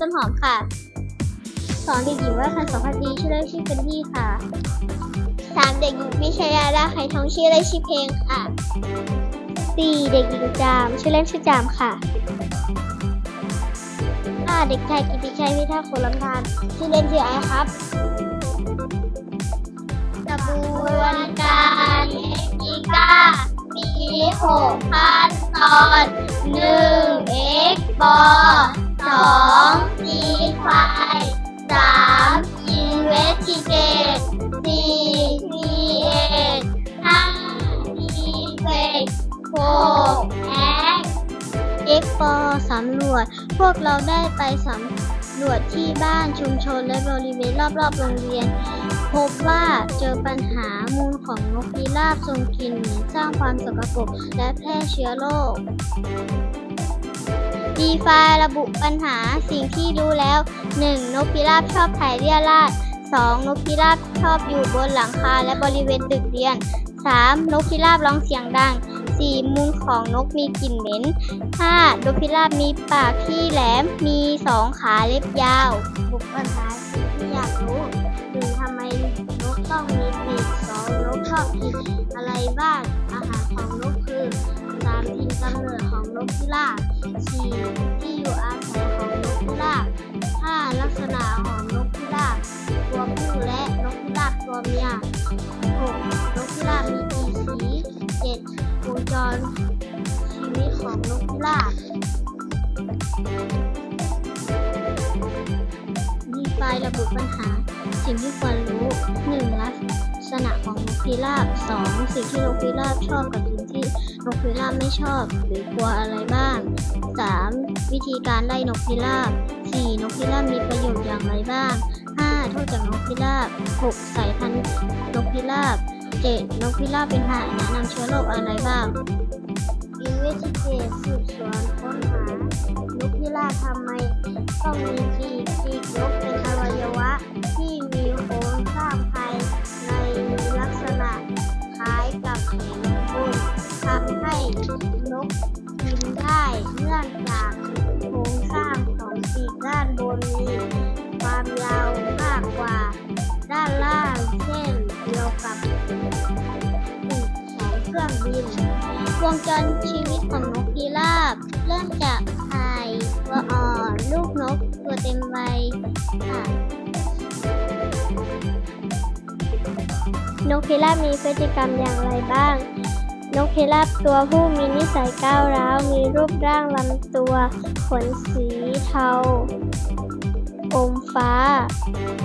ต้นหอมค่ะสองเด็กหญิงว่าคันสองพันดีชื่อเล่นชื่อเป็นที่ค่ะสามเด็กหญิงพิชยาดาไข่ทองชื่อเล่นชื่อเพลงค่ะสี่เด็กหญิงจามชื่อเล่นชื่อจามค่ะห้าเด็กชายกิติชัยพิทักษ์โคลำทานชื่อเล่นชื่อไอครับกระบวนการเอกิก้ามีหกขั้นตอนหนึ่งเอ็กบอสอง ปอสำรวจ พวกเราได้ไปสำรวจที่บ้านชุมชนและบริเวณรอบๆ โรงเรียน พบว่าเจอปัญหามูลของนกพิราบทรงกลิ่นเหม็นสร้างความสกปรกและแพร่เชื้อโรคดีไฟระบุปัญหาสิ่งที่รู้แล้ว 1. นกพิราบชอบถ่ายเรี่ยราด 2. นกพิราบชอบอยู่บนหลังคาและบริเวณตึกเรียน 3. นกพิราบร้องเสียงดัง 4. มูลของนกมีกลิ่นเหม็น 5. นกพิราบมีปากที่แหลม มีสองขาเล็บยาว บุกปัญหาที่อยากรู้หนึ่งทำไมนกต้องมีปีกสองนกชอบกินอะไรบ้าง อาหารของนกคือสามถิ่นกำเนิดของนกพิราบสี่ที่อยู่อาศัยของนกพิราบห้าลักษณะของนกพิราบตัวผู้และนกพิราบตัวเมีย วงจรชีวิตของนกพิราบดีไฟระบุปัญหา สิ่งที่ควรรู้ 1. ลักษณะของนกพิราบ 2. สิ่งที่นกพิราบชอบกับสิ่งที่นกพิราบไม่ชอบ หรือกลัวอะไรบ้าง 3. วิธีการไล่นกพิราบ 4. นกพิราบมีประโยชน์อย่างไรบ้าง 5. โทษจากนกพิราบ 6. สายพันธุ์นกพิราบ 7. นกพิราบเป็นพาหนะนำเชื้อโรคอะไรบ้างอินเวสติเกตสืบสวนค้นหานกพิราบทำไมต้องมีปีกปีนก วงจรชีวิตของนกพิราบ เริ่มจากไข่ตัวอ่อนลูกนกตัวเต็มวัยค่ะนกพิราบมีพฤติกรรมอย่างไรบ้าง นกพิราบตัวผู้มีนิสัยก้าวร้าว มีรูปร่างลำตัว ขนสีเทา อมฟ้า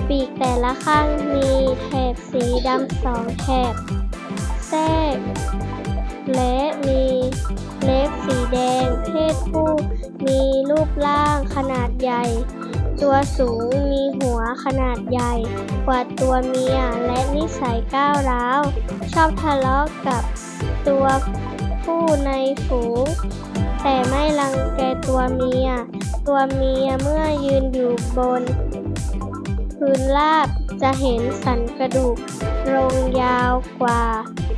ปีกแต่ละข้างมีแถบสีดำสองแถบ แทรกและมี เล็บสีแดง เพศผู้ มีรูปร่างขนาดใหญ่ ตัวสูงมีหัวขนาดใหญ่ กว่าตัวเมียและนิสัยก้าวร้าว ชอบทะเลาะกับตัวผู้ในฝูง แต่ไม่รังแกตัวเมีย ตัวเมียเมื่อยืนอยู่บน พื้นราบจะเห็นสันกระดูก รงยาวกว่า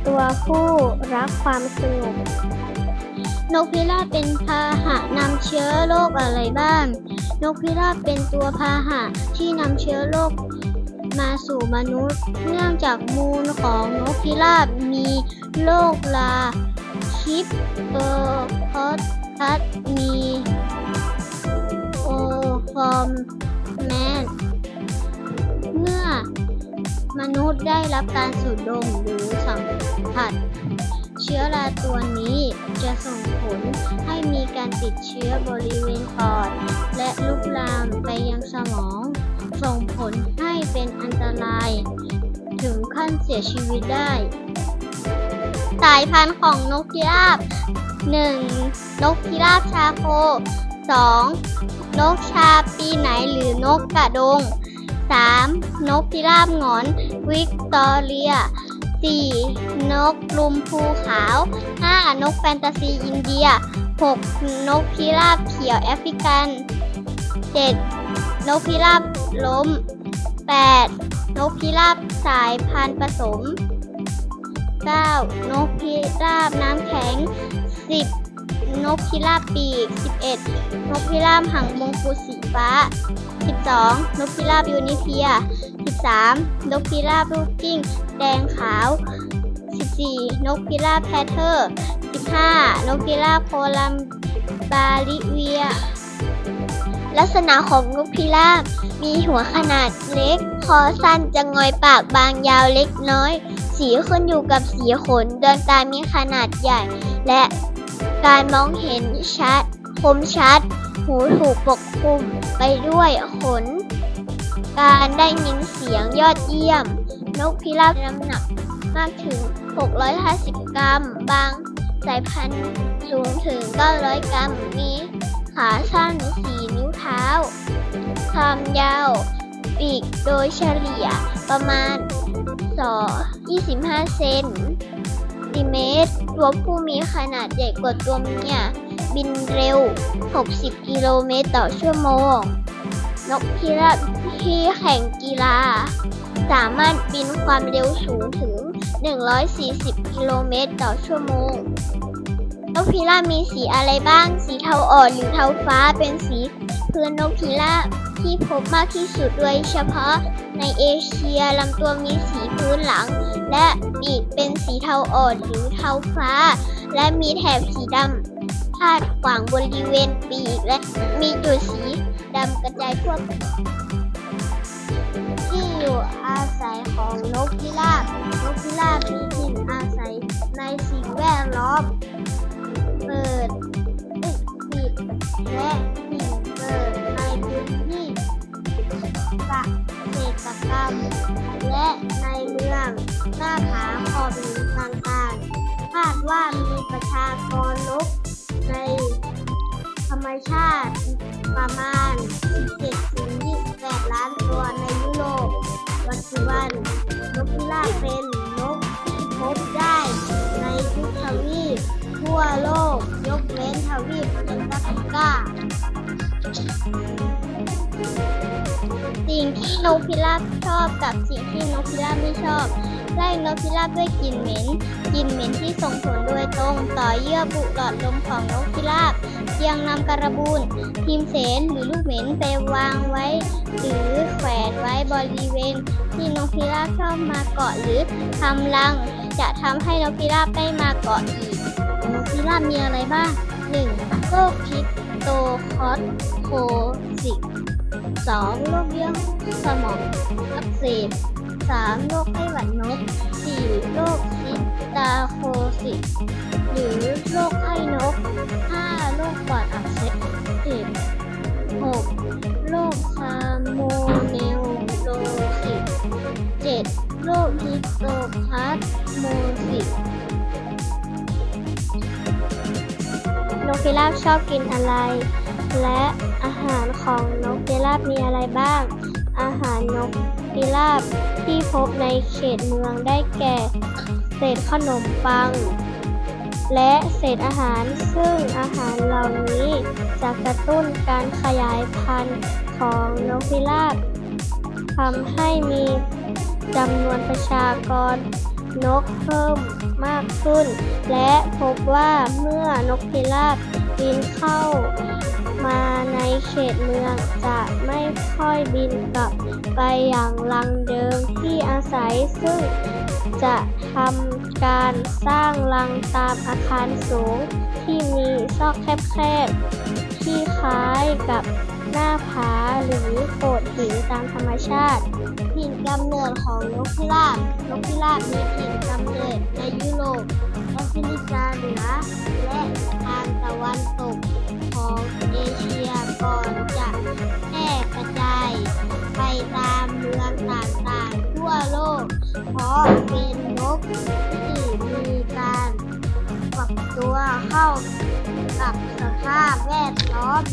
ตัวผู้รักความสงบ นกพิราบเป็นพาหะนำเชื้อโรคอะไรบ้าง นกพิราบเป็นตัวพาหะที่นำเชื้อโรคมาสู่มนุษย์ เนื่องจากมูลของนกพิราบมีโรคลาคิปโตพอสทัสมีโอฟอมแมนเมื่อมนุษย์ได้รับการสูดดมหรือสัมผัส ชื้อราตัวนี้จะส่งผลให้มีการติดเชื้อบริเวณปอด และลุกลามไปยังสมอง ส่งผลให้เป็นอันตราย ถึงขั้นเสียชีวิตได้ สายพันธุ์ของนกพิราบ 1. นกพิราบชาโค 2. นกชาปีไหนหรือนกกระดง 3. นกพิราบหงอน วิกตอเรีย 4. นกลุมภูขาว 5. นกแฟนตาซีอินเดีย 6. นกพิราบเขียวแอฟริกัน 7. นกพิราบล้ม 8. นกพิราบสายพันธุ์ผสม 9 นกพิราบน้ำแข็ง 10 นกพิราบปีก 11 นกพิราบหางมงกุฎสีฟ้า 12 นกพิราบยูนิเพีย 13 นกพิราบลูกกิ้ง แดงขาว 14 นกพิราบแพทเทอร์ 15 นกพิราบโคลัมบาลิเวีย ลักษณะของนกพิราบ มีหัวขนาดเล็ก คอสั้นจะงอยปากบางยาวเล็กน้อย สีขึ้นอยู่กับสีขนดวงตามีขนาดใหญ่ และการมองเห็นชัด คมชัด หูถูกปกคลุมไปด้วยขน การได้ยินเสียงยอดเยี่ยม นกพิราบน้ำหนักมากถึง 650 กรัม บางสายพันธุ์สูงถึง 900 กรัม มีขาสั้น 4 นิ้วเท้า ความยาวปีกโดยเฉลี่ยประมาณ2 25 เซนติเมตร ตัวผู้มีขนาดใหญ่กว่าตัวเมียบินเร็ว 60 กิโลเมตรต่อชั่วโมง นกพิราบที่แข่งกีฬา สามารถบินความเร็วสูงถึง 140 กิโลเมตรต่อชั่วโมง นกพิราบมีสีอะไรบ้าง สีเทาอ่อนหรือเทาฟ้าเป็นสีพื้นนกพิราบที่พบมากที่สุดโดยเฉพาะในเอเชียลำตัวมีสีพื้นหลัง และปีกเป็นสีเทาอ่อนหรือเทาฟ้า และมีแถบสีดำพาดขวางบริเวณปีกและมีจุดสี ดำกระจายทั่วที่อยู่อาศัยของนกพิราบนกพิราบมีถิ่นอาศัยในสิ่งแวดล้อม เปิดปิดและสิ่งเปิดในพื้นที่เกษตรกรรม และในเมืองหน้าผาขอบหลุมต่างๆคาดว่ามีประชากรนกในธรรมชาติ ประมาณ 17-28 ล้านตัวในยุโรปปัจจุบันนกพิราบเป็นนกที่พบได้ในทุกทวีปทั่วโลก ยกเว้นทวีปแอนตาร์กติกาสิ่งที่นกพิราบชอบกับสิ่งที่นกพิราบไม่ชอบไล่นกพิราบด้วยกลิ่นเหม็น กลิ่นเหม็นที่ส่งผลโดยตรงต่อเยื่อบุหลอดลมของนกพิราบ ยังนำการบูนพิมเสนหรือลูกเหม็นไปวางไว้ หรือแขวนไว้บริเวณ ที่นกพิราบชอบมาเกาะหรือทำรัง จะทำให้นกพิราบได้มาเกาะอีกนกพิราบมีอะไรบ้าง 1. โรคพิษโตคอสโคซิก 2. โรคเยื่อสมองอักเสบ 3. โรคไข้หวัดนก 4. โรคซิตาโคซิส หรือโรคไข้นก 5. โรคปอดอักเสบ 6. โรคคาโมเนลโลซิส 7. โรคฮิสโตพาสโมซิสนกพิราบชอบกินอะไร และอาหารของนกพิราบมีอะไรบ้าง อาหารนกพิราบที่พบในเขตเมืองได้แก่ เศษขนมปัง และเศษอาหารซึ่งอาหารเหล่านี้ จะกระตุ้นการขยายพันธุ์ของนกพิราบทำให้มีจำนวนประชากรนกเพิ่มมากขึ้น และพบว่าเมื่อนกพิราบบินเข้ามาในเขตเมืองจะไม่ค่อยบินกลับไปอย่างรังเดิมที่อาศัยซึ่งจะทำ การสร้างรังตามอาคารสูง ที่มีซอกแคบๆ ที่คล้ายกับหน้าผาหรือโขดหินตามธรรมชาติถิ่นกำเนิดของนกพิราบนกพิราบมีถิ่นกำเนิดในยุโรปแอฟริกาเหนือและทางตะวันตกของเอเชียก่อนจะแพร่กระจายไปตามเมืองต่างๆทั่วโลกเพราะเป็นนก เข้ากับสภาพแวดล้อม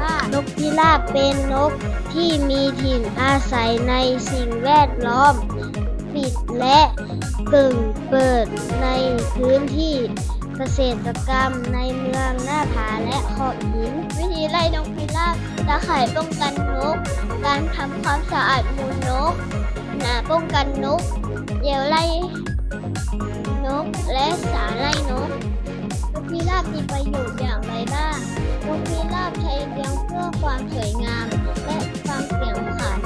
มาก นกพิราบเป็นนกที่มีถิ่นอาศัยในสิ่งแวดล้อม ปิดและกึ่งเปิดในพื้นที่เกษตรกรรมในเมืองหน้าผาและขอบหิน วิธีไล่นกพิราบตาข่ายป้องกันนก การทำความสะอาดมูลนกหนาป้องกันนกเดี๋ยวไล่น พิราบมีประโยชน์อย่างไรบ้างนกพิราบใช้เลี้ยงเพื่อความสวยงาม และความเสี่ยงขัน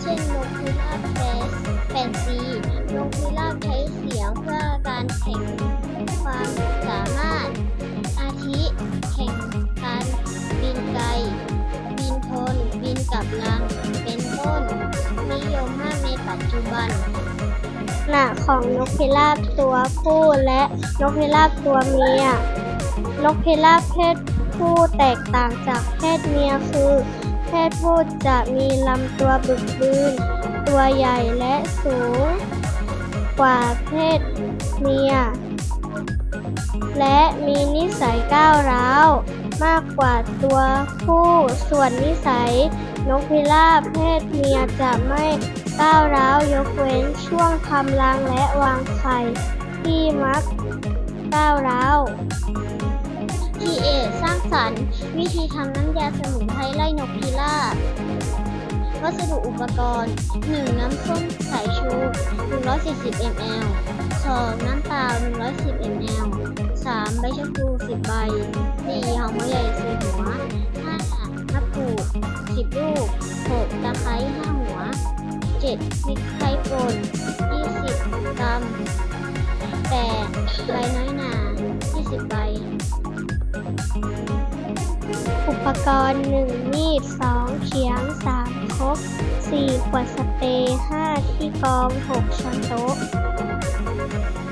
เช่นนกพิราบแฟสแฟนซีนกพิราบใช้เสียงเพื่อการแข่งความสามารถ อาทิแข่งการบินไกล บินทน บินกับลัง เป็นต้น นิยมมากในปัจจุบันหน้าของนกพิราบตัวผู้และนกพิราบตัวเมีย นกพิราบเพศผู้แตกต่างจากเพศเมียคือ เพศผู้จะมีลำตัวบึกบืน ตัวใหญ่และสูง กว่าเพศเมีย และมีนิสัยก้าวร้าว มากกว่าตัวผู้ ส่วนนิสัย นกพิราบเพศเมียจะไม่ก้าวร้าวยกเว้นช่วงทำรังและวางไข่ที่มักก้าวร้าว ทีเอสร้างสรรค์ วิธีทำน้ำยาสมุนไพรไล่นกพิราบวัสดุอุปกรณ์ 1. น้ำส้มสายชู 140 ml 2. น้ำเปล่า 110 ml 3. ใบชะพู10 ใบ 4. หอมหัวใหญ่4หัว 5. มะกรูด10 ลูก 6. ตะไคร้5หัว 7. พริกไทยป่น20 กรัม 8. ใบน้อยหนา20 ใบ อุปกรณ์ 1 มีด 2 เขียง 3ครก4ขวดสเปรย์5ที่กอง 6ช้อนโต๊ะ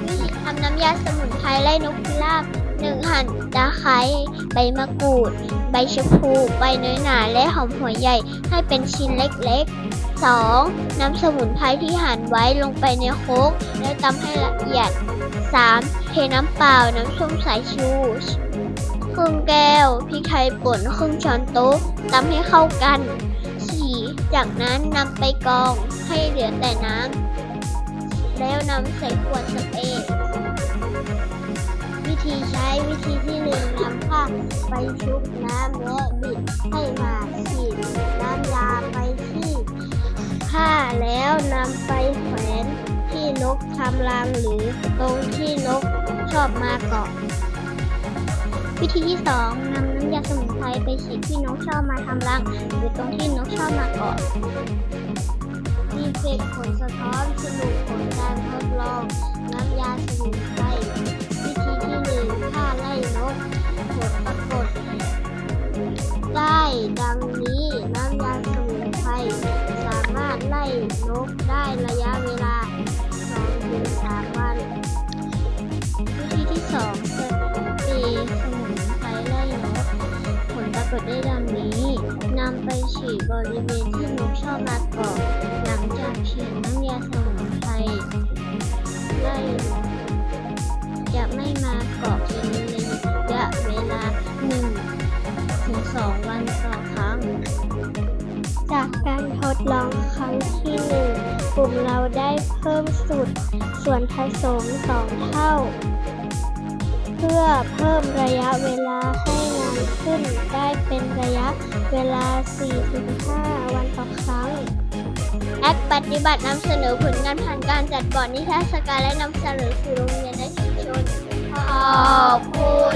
วิธีทำน้ำยาสมุนไพรไล่นกพิราบหนึ่งหั่นตะไคร้ใบมะกรูด ใบชะพูใบเนื้อหนาและหอมหัวใหญ่ให้เป็นชิ้นเล็กๆ 2. นำสมุนไพรที่หั่นไว้ลงไปในโคกแล้วตำให้ละเอียด 3. เทน้ำเปล่าน้ำส้มสายชู ครึ่งแก้วพริกไทยป่นครึ่งช้อนโต๊ะตำให้เข้ากัน 4. จากนั้นนำไปกรองให้เหลือแต่น้ำแล้วนำใส่ขวดสเปรย์วิธีใช้วิธีที่หนึ่งนำผ้าไปชุบน้ำและบิดให้มาฉีดน้ำยาไปที่ผ้าแล้วนำไปแขวนที่นกทำรังหรือตรงที่นกชอบมาเกาะ วิธีที่สองนำน้ำยาสมุนไพรไปฉีดที่นกชอบมาทำรังหรือตรงที่นกชอบมาเกาะมีเศษผลสะท้อนสรุปผลการทดลอง น้ำยาสมุนไพรวิธีที่หนึ่งฆ่าไล่นกผลปรากฏได้ดังนี้น้ำยาสมุนไพรสามารถไล่นกได้ระยะเวลาีบริเวณที่นกชอบมาเกาะหลังจากฉีดน้ำยาสมุนไพรไล่จะไม่มาเกาะเป็นระยะเวลา1ถึง2วันต่อครั้ง จากการทดลองครั้งที่หนึ่งกลุ่มเราได้เพิ่มสูตรส่วนผสมสองเท่า เพื่อเพิ่มระยะเวลาให้ ขึ้นได้เป็นระยะเวลา 4-5 วันต่อครั้ง แอคปฏิบัตินำเสนอผลงานผ่านการจัดบอร์ดนิทรรศการและนำเสนอสู่โรงเรียนและชุมชนขอบคุณ